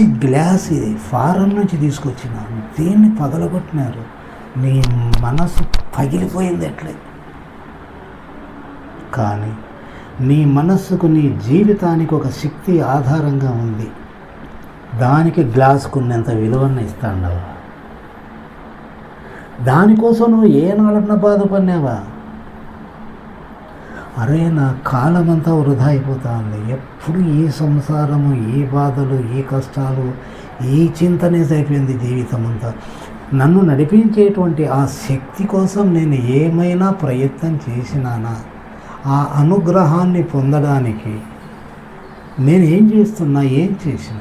మంచి గ్లాస్ ఇది. ఫారెన్ నుంచి తీసుకొచ్చిన దేన్ని పగలగొట్టినారు? నీ మనసు పగిలిపోయింది ఎట్లే కానీ నీ మనస్సుకు నీ జీవితానికి ఒక శక్తి ఆధారంగా ఉంది. దానికి గ్లాసుకున్నంత విలువన్న ఇస్తాండవా? దానికోసం నువ్వు ఏనాడన్నా బాధపడినావా? అరే నా కాలమంతా వృధా అయిపోతా ఉంది ఎప్పుడు ఈ సంసారము ఈ బాధలు ఈ కష్టాలు ఈ చింతనే అయిపోయింది జీవితం అంతా నన్ను నడిపించేటువంటి ఆ శక్తి కోసం నేను ఏమైనా ప్రయత్నం చేసినానా? ఆ అనుగ్రహాన్ని పొందడానికి నేను ఏం చేస్తున్నా ఏం చేసిన?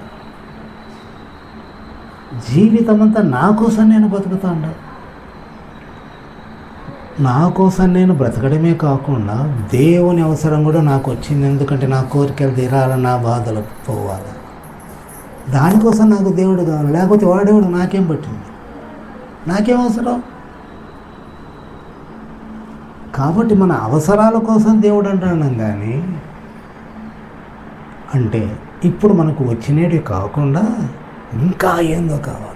జీవితం అంతా నా కోసం నేను బతుకుతాండా. నా కోసం నేను బ్రతకడమే కాకుండా దేవుని అవసరం కూడా నాకు వచ్చింది. ఎందుకంటే నా కోరికలు తీరాలి నా బాధలు పోవాలి. దానికోసం నాకు దేవుడు కావాలి. లేకపోతే వాడేవాడు నాకేం పట్టింది? నాకేం అవసరం? కాబట్టి మన అవసరాల కోసం దేవుడు అంటున్నాం కానీ అంటే ఇప్పుడు మనకు వచ్చినవి కాకుండా ఇంకా ఏందో కావాలి.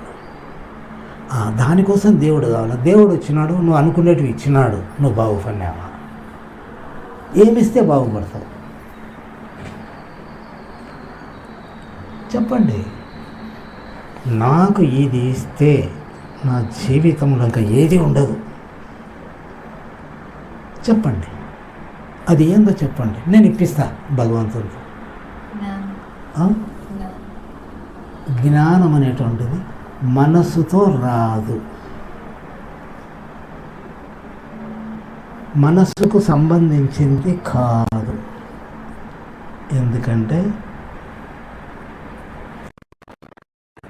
దానికోసం దేవుడు కావాలి? దేవుడు వచ్చినాడు నువ్వు అనుకునేటివి ఇచ్చినాడు నువ్వు బాగుపడినావా? ఏమిస్తే బాగుపడతావు? చెప్పండి. నాకు ఇది ఇస్తే నా జీవితంలో ఇంకా ఏది ఉండదు. చెప్పండి. అది ఏందో చెప్పండి. నేను ఇప్పిస్తా భగవంతుడు జ్ఞానం అనేటువంటిది మనసుతో రాదు. మనస్సుకు సంబంధించింది కాదు. ఎందుకంటే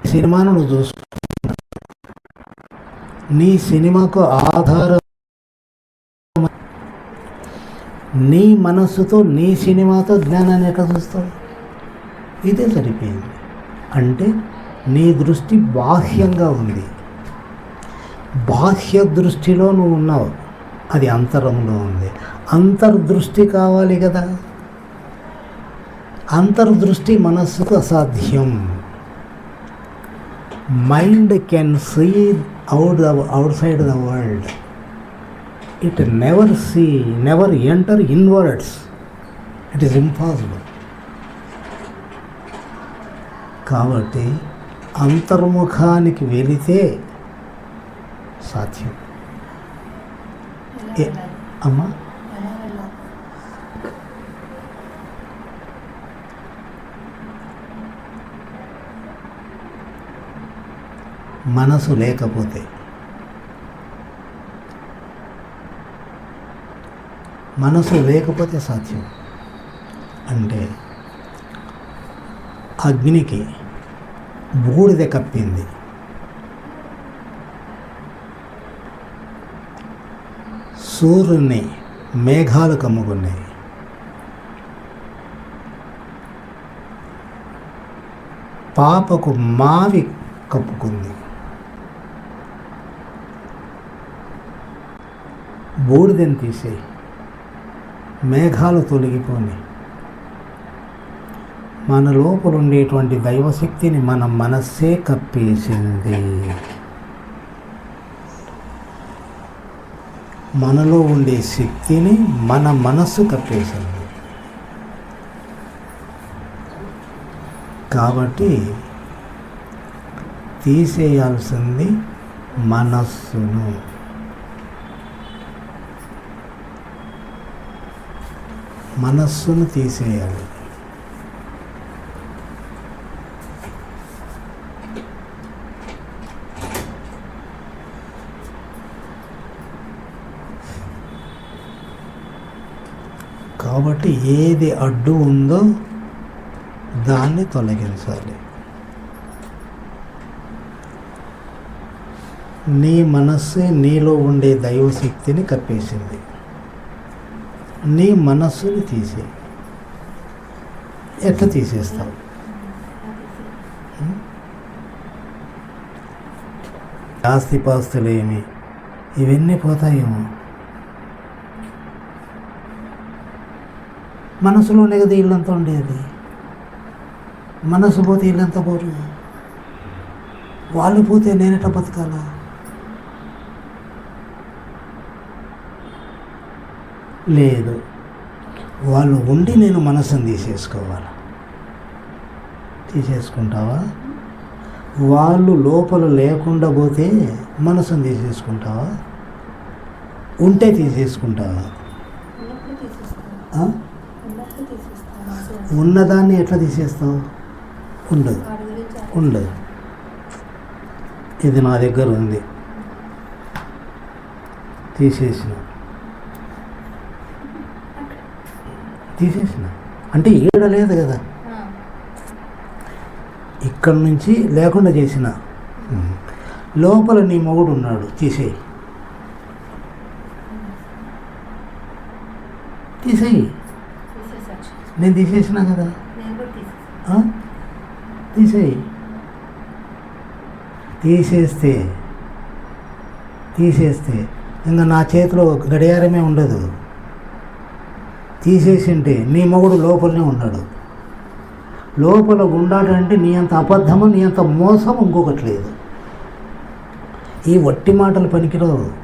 సినిమాను నువ్వు చూసుకో నీ సినిమాకు ఆధారం నీ మనస్సుతో నీ సినిమాతో జ్ఞానాన్ని ఎట్లా చూస్తావు? ఇదే సరిపోయింది. అంటే నీ దృష్టి బాహ్యంగా ఉంది. బాహ్య దృష్టిలో నువ్వు ఉన్నావు. అది అంతరంలో ఉంది. అంతర్దృష్టి కావాలి కదా. అంతర్దృష్టి మనస్సుకు అసాధ్యం. Mind can see out the outside the world it never see never enter inwards it is impossible కాబట్టి అంతర్ముఖానికి వెళితే సాధ్యం. ఏ- అమ్మా? మనసు లేకపోతే మనసు లేకపోతే సాధ్యం. అంటే అగ్నికి బూడిద కప్పింది. సూర్యుని మేఘాలు కమ్ముకున్నాయి. పాపకు మావి కప్పుకుంది. బూడిదని తీసేయి. మేఘాలు తొలగిపోని మన లోపల ఉండేటువంటి దైవశక్తిని మన మనస్సే కప్పేసింది. మనలో ఉండే శక్తిని మన మనస్సు కప్పేసింది. కాబట్టి తీసేయాల్సింది మనస్సును. మనస్సును తీసేయాలి. కాబట్టి ఏది అడ్డు ఉందో దాన్ని తొలగించాలి. నీ మనస్సు నీలో ఉండే దైవశక్తిని కప్పేసింది. నీ మనస్సుని తీసే ఎట్లా తీసేస్తావు? ఆస్తిపాస్తులేమి? ఇవన్నీ పోతాయేమో. మనసులోనే కదా ఇల్లంతా ఉండేది. మనసు పోతే ఇల్లంతా పోరు వాళ్ళు పోతే నేనెట బతకాలా? లేదు. వాళ్ళు ఉండి నేను మనసుని తీసేసుకోవాలి. తీసేసుకుంటావా? వాళ్ళు లోపల లేకుండా పోతే మనసుని తీసేసుకుంటావా? ఉంటే తీసేసుకుంటావా? ఉన్నదాన్ని ఎట్లా తీసేస్తాం ఉండదు. ఉండదు. ఇది నా దగ్గర ఉంది. తీసేసిన. తీసేసిన. అంటే ఈడ లేదు కదా. ఇక్కడ నుంచి లేకుండా చేసిన. లోపల నీ మొగుడు ఉన్నాడు. తీసేయి. తీసేయి. నేను తీసేసిన కదా? తీసేయి. తీసేస్తే తీసేస్తే. ఇంకా నా చేతిలో గడియారమే ఉండదు. తీసేసింటే నీ మొగుడు లోపలనే ఉన్నాడు. లోపల ఉండాలంటే నీ అంత అబద్ధము నీ అంత మోసం ఇంకొకటి లేదు. ఈ వట్టి మాటలు పనికిరావు.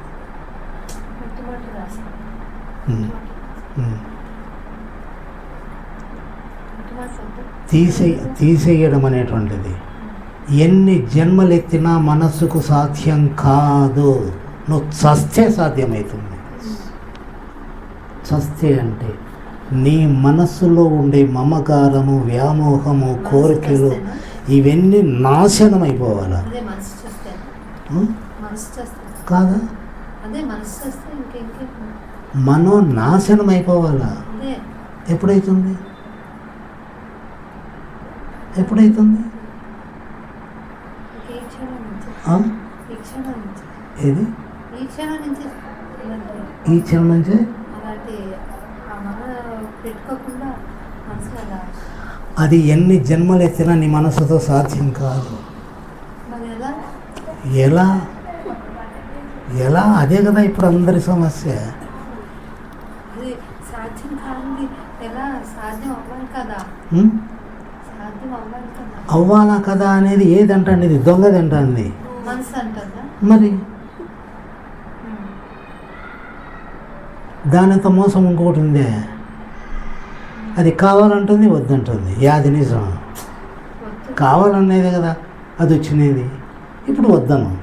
తీసే తీసేయడం అనేటువంటిది. ఎన్ని జన్మలెత్తినా మనస్సుకు సాధ్యం కాదు. నువ్వు చస్తే సాధ్యమవుతుంది చస్తే అంటే నీ మనస్సులో ఉండే మమకారము వ్యామోహము కోరికలు ఇవన్నీ నాశనం అయిపోవాలా కాదా? మనో నాశనం అయిపోవాలా ఎప్పుడైతుంది? ఎప్పుడైతుంది? ఏది? ఈ క్షణం నుంచి. అది ఎన్ని జన్మలు ఎత్తినా నీ మనసుతో సాధ్యం కాదు. ఎలా? ఎలా? ఎలా? అదే కదా ఇప్పుడు అందరి సమస్య. అది సాధ్యం కాంది ఎలా? సాధ్యం అవ్వాలి కదా. అవ్వాలి కదా అనేది ఏదంటండి ఇది అంటుందా మరి? దానితో మోసం ఇంకొకటి ఉందే. అది కావాలంటుంది వద్దంటుంది. యాది నిజం. కావాలనేది కదా అది వచ్చినది ఇప్పుడు వద్దను.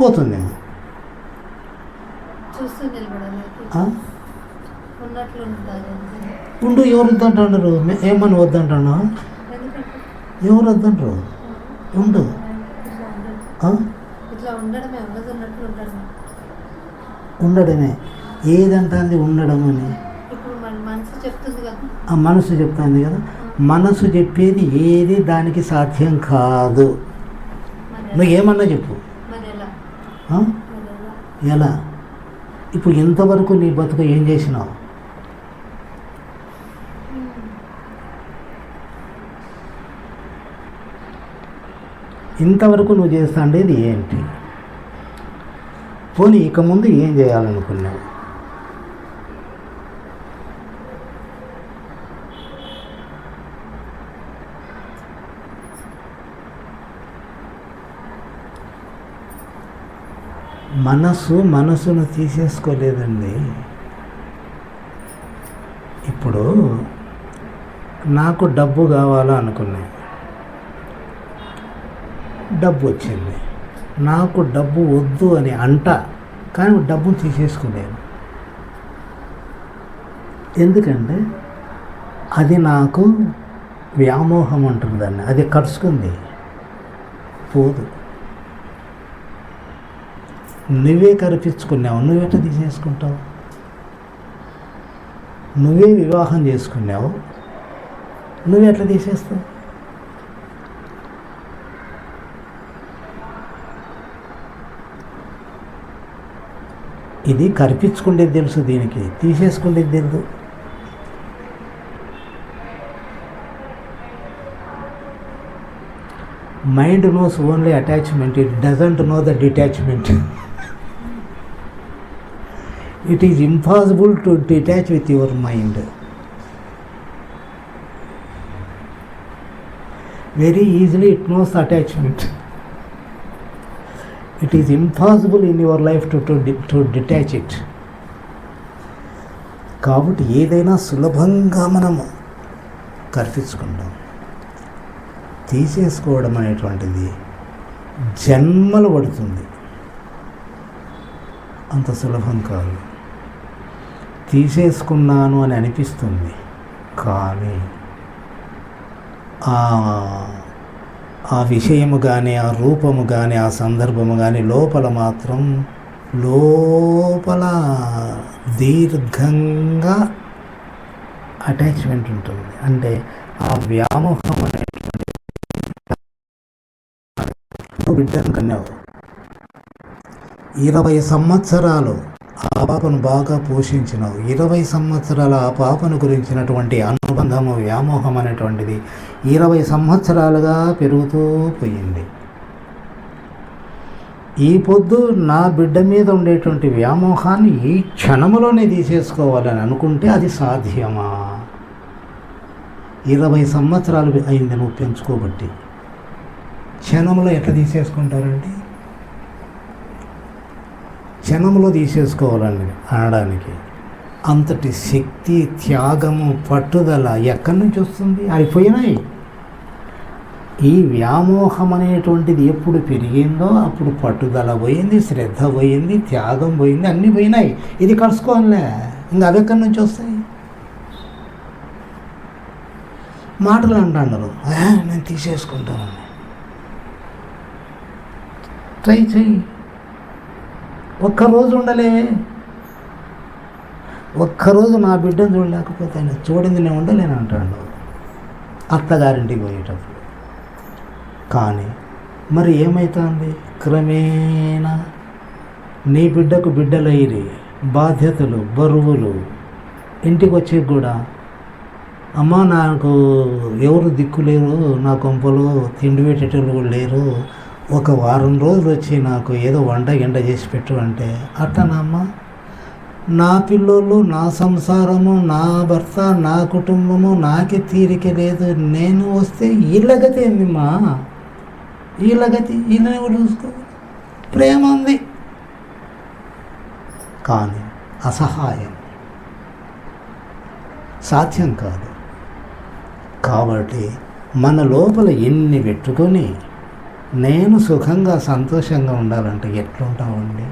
పోతుందేమో అంతే. ఉండు ఎవరు వద్దంటున్నారు? ఏమని వద్దంటాను ఎందుకంటే ఎవరు వద్దంటారు ఉండదు ఉండడమే ఏదంటుంది ఉండడం అని? ఆ మనసు చెప్తాంది కదా. మనసు చెప్పేది ఏది దానికి సాధ్యం కాదు. నువ్వు? ఏమన్నా చెప్పు. ఎలా? ఇప్పుడు ఇంతవరకు నీ బతుకు ఏం చేసినావు? ఇంతవరకు నువ్వు చేస్తా ఉండేది ఏంటి? పోనీ ఇక ముందు ఏం చేయాలనుకున్నావు? మనసు మనసును తీసేసుకోలేదండి. ఇప్పుడు నాకు డబ్బు కావాలా అనుకున్నాను డబ్బు వచ్చింది నాకు డబ్బు వద్దు అని అంట కానీ డబ్బును తీసేసుకోలేను ఎందుకంటే అది నాకు వ్యామోహం అంటారు దాన్ని. అది కరుచుకుంది పోదు. నువ్వే కరిపించుకున్నావు. నువ్వెట తీసేసుకుంటావు? నువ్వే వివాహం చేసుకున్నావు. నువ్వెట్లా తీసేస్తావు? ఇది కరిపించుకునేది తెలుసు దీనికి తీసేసుకునేది తెలుసు mind knows only attachment it doesn't know the detachment it is impossible to detach with your mind very easily it knows attachment it is impossible in your life to to to detach it కాబట్టి ఏదైనా సులభంగా మనము కల్పించుకుంటాం తీసేసుకోవడం అనేటువంటిది జన్మలు పడుతుంది. అంత సులభం కాదు. తీసేసుకున్నాను అని అనిపిస్తుంది. కానీ ఆ ఆ విషయము కానీ ఆ రూపము కానీ ఆ సందర్భము కానీ లోపల మాత్రం లోపల దీర్ఘంగా అటాచ్మెంట్ ఉంటుంది. అంటే ఆ వ్యామోహం అనేటువంటి బిడ్డను కన్నావు ఇరవై సంవత్సరాలు ఆ పాపను బాగా పోషించినావు. ఇరవై సంవత్సరాల ఆ పాపను గురించినటువంటి అనుబంధము వ్యామోహం అనేటువంటిది ఇరవై సంవత్సరాలుగా పెరుగుతూ పోయింది. ఈ పొద్దు నా బిడ్డ మీద ఉండేటువంటి వ్యామోహాన్ని ఈ క్షణములోనే తీసేసుకోవాలని అనుకుంటే అది సాధ్యమా? ఇరవై సంవత్సరాలు అయింది నువ్వు పెంచుకోబట్టి. క్షణంలో ఎట్లా తీసేసుకుంటారండి? క్షణంలో తీసేసుకోవాలండి అనడానికి అంతటి శక్తి త్యాగము పట్టుదల ఎక్కడి నుంచి వస్తుంది? అవి పోయినాయి ఈ వ్యామోహం అనేటువంటిది ఎప్పుడు పెరిగిందో అప్పుడు పట్టుదల పోయింది శ్రద్ధ పోయింది త్యాగం పోయింది అన్నీ పోయినాయి. ఇది కలుసుకోవాలే ఇంకా అవి ఎక్కడి నుంచి వస్తాయి? మాటలు అంటాడు నేను తీసేసుకుంటాను. ట్రై చెయ్యి. ఒక్కరోజు ఉండలే. ఒక్కరోజు నా బిడ్డను చూడలేకపోతే ఆయన చూడింది నేను ఉండలేను అంటాడు అత్తగారింటికి పోయేటప్పుడు. కానీ మరి ఏమవుతుంది క్రమేణా నీ బిడ్డకు బిడ్డలైరి బాధ్యతలు బరువులు ఇంటికి వచ్చి కూడా అమ్మ నాకు ఎవరు దిక్కు లేరు నా కొంపలో తిండి పెట్టేటోళ్ళు కూడా లేరు. ఒక వారం రోజులు వచ్చి నాకు ఏదో వంట గింట చేసి పెట్టు అంటే అట్టనమ్మ నా పిల్లోళ్ళు నా సంసారము నా భర్త నా కుటుంబము నాకే తీరిక లేదు. నేను వస్తే వీళ్ళ గతి వీళ్ళ గతి వీళ్ళని కూడా చూసుకో. ప్రేమ ఉంది. కానీ అసహాయం సాధ్యం కాదు. కాబట్టి మన లోపల ఎన్ని పెట్టుకొని నేను సుఖంగా సంతోషంగా ఉండాలంటే ఎట్లుంటామండి?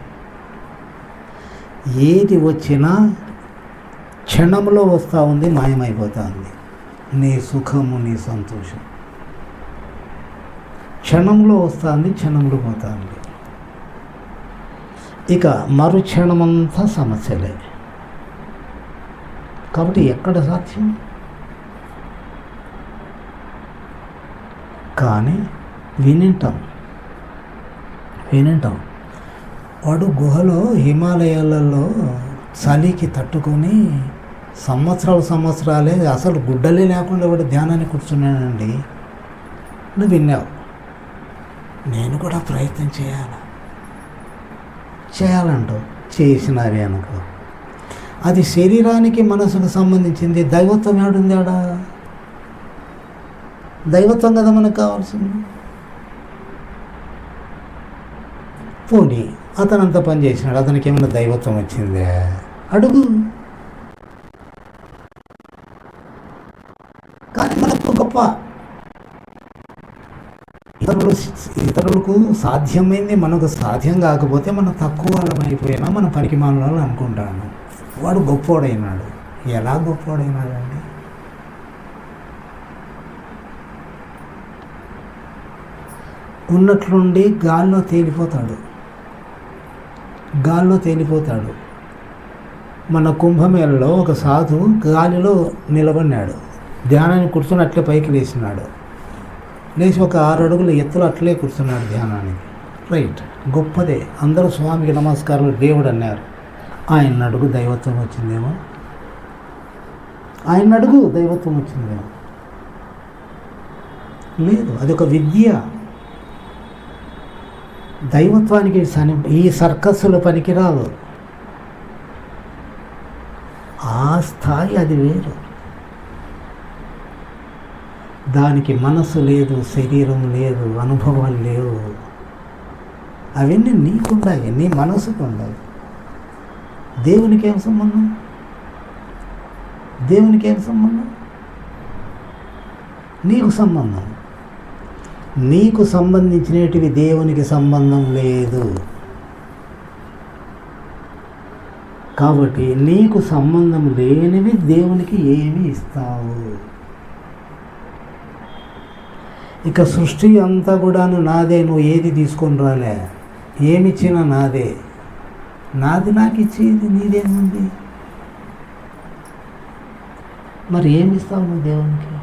ఏది వచ్చినా క్షణంలో వస్తూ ఉంది మాయమైపోతూ ఉంది. నీ సుఖము నీ సంతోషం. క్షణంలో వస్తుంది క్షణంలో పోతుంది. ఇక మరుక్షణమంతా సమస్యలే. కాబట్టి ఎక్కడ సాధ్యం? కానీ వినింటాం. వినింటాం. వాడు గుహలో హిమాలయాలలో చలికి తట్టుకొని సంవత్సరాలు సంవత్సరాలే అసలు గుడ్డలే లేకుండా వాడు ధ్యానాన్ని కూర్చున్నానండి నువ్వు విన్నావు. నేను కూడా ప్రయత్నం చేయాలి? చేయాలంటావు చేసినవి అనుకో. అది శరీరానికి మనసుకు సంబంధించింది దైవత్వం ఏడుంది ఆడ దైవత్వం కదా మనకు కావాల్సింది. పోనీ అతను అంత పని చేసినాడు అతనికి ఏమైనా దైవత్వం వచ్చిందే? అడుగు. కానీ మనకు గొప్ప ఇతరులు ఇతరులకు సాధ్యమైంది మనకు సాధ్యం కాకపోతే మనం తక్కువ వాళ్ళం అయిపోయినా మన పనికి అనుకుంటాను వాడు గొప్పోడైనాడు. ఎలా గొప్పోడైనాడండి? ఉన్నట్లుండి గాల్లో తేలిపోతాడు. గాల్లో తేలిపోతాడు. మన కుంభమేళలో ఒక సాధువు గాలిలో నిలబడినాడు. ధ్యానాన్ని కూర్చుని అట్లే పైకి లేచినాడు. లేచి ఒక ఆరు అడుగులు ఎత్తులు అట్లే కూర్చున్నాడు ధ్యానానికి. రైట్. గొప్పదే. అందరూ స్వామికి నమస్కారాలు. దేవుడు అన్నారు. ఆయన అడుగు దైవత్వం వచ్చిందేమో. ఆయన అడుగు దైవత్వం వచ్చిందేమో. లేదు అది ఒక విద్య. దైవత్వానికి సని ఈ సర్కస్సులు పనికిరాదు ఆ స్థాయి అది వేరు. దానికి మనసు లేదు శరీరం లేదు అనుభవాలు లేవు. అవన్నీ నీకుండాలి నీ మనసుకు ఉండాలి. దేవునికి ఏం సంబంధం? దేవునికి ఏం సంబంధం? నీకు సంబంధం. నీకు సంబంధించినటివి దేవునికి సంబంధం లేదు. కాబట్టి నీకు సంబంధం లేనివి దేవునికి ఏమి ఇస్తావు. ఇక సృష్టి అంతా కూడాను నాదే నువ్వు ఏది తీసుకొని రాలే. ఏమిచ్చినా నాదే. నాది నాకు ఇచ్చేది నీదేముంది? మరి ఏమి ఇస్తావు నువ్వు దేవునికి?